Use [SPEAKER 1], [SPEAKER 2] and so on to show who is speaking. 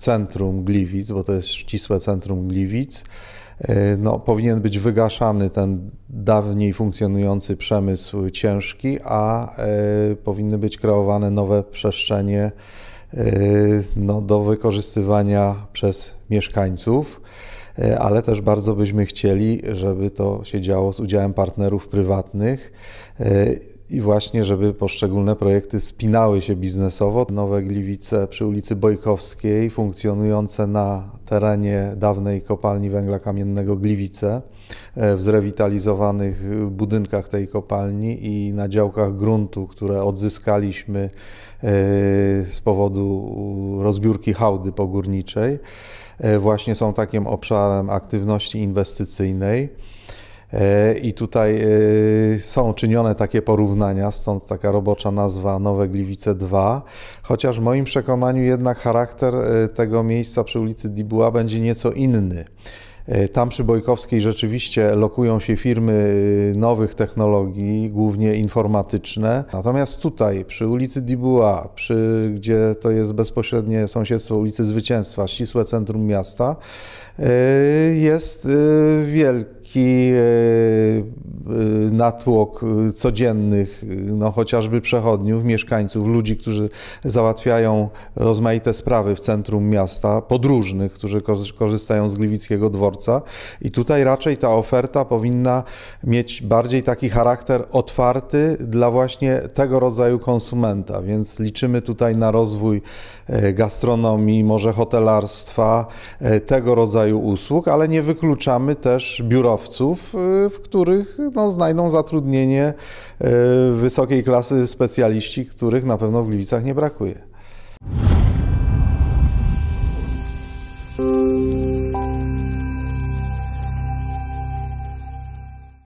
[SPEAKER 1] centrum Gliwic, bo to jest ścisłe centrum Gliwic, no, powinien być wygaszany ten dawniej funkcjonujący przemysł ciężki, a powinny być kreowane nowe przestrzenie no, do wykorzystywania przez mieszkańców. E, ale też bardzo byśmy chcieli, żeby to się działo z udziałem partnerów prywatnych e, i właśnie, żeby poszczególne projekty spinały się biznesowo. Nowe Gliwice przy ulicy Bojkowskiej, funkcjonujące na terenie dawnej kopalni węgla kamiennego Gliwice, e, w zrewitalizowanych budynkach tej kopalni i na działkach gruntu, które odzyskaliśmy z powodu rozbiórki hałdy pogórniczej. E, właśnie są takim obszarem aktywności inwestycyjnej. E, I tutaj e, są czynione takie porównania, stąd taka robocza nazwa Nowe Gliwice 2, chociaż w moim przekonaniu jednak charakter tego miejsca przy ulicy Dibuła będzie nieco inny. E, tam przy Bojkowskiej rzeczywiście lokują się firmy y, nowych technologii, głównie informatyczne. Natomiast tutaj przy ulicy Dibuła, przy, gdzie to jest bezpośrednie sąsiedztwo ulicy Zwycięstwa, ścisłe centrum miasta, e, jest wielki y, natłok codziennych, no chociażby przechodniów, mieszkańców, ludzi, którzy załatwiają rozmaite sprawy w centrum miasta, podróżnych, którzy korzystają z Gliwickiego dworca. I tutaj raczej ta oferta powinna mieć bardziej taki charakter otwarty dla właśnie tego rodzaju konsumenta, więc liczymy tutaj na rozwój e, gastronomii, może hotelarstwa, e, tego rodzaju usług, ale nie wykluczamy też biurowców, e, w których no, znajdą zatrudnienie wysokiej klasy specjaliści, których na pewno w Gliwicach nie brakuje.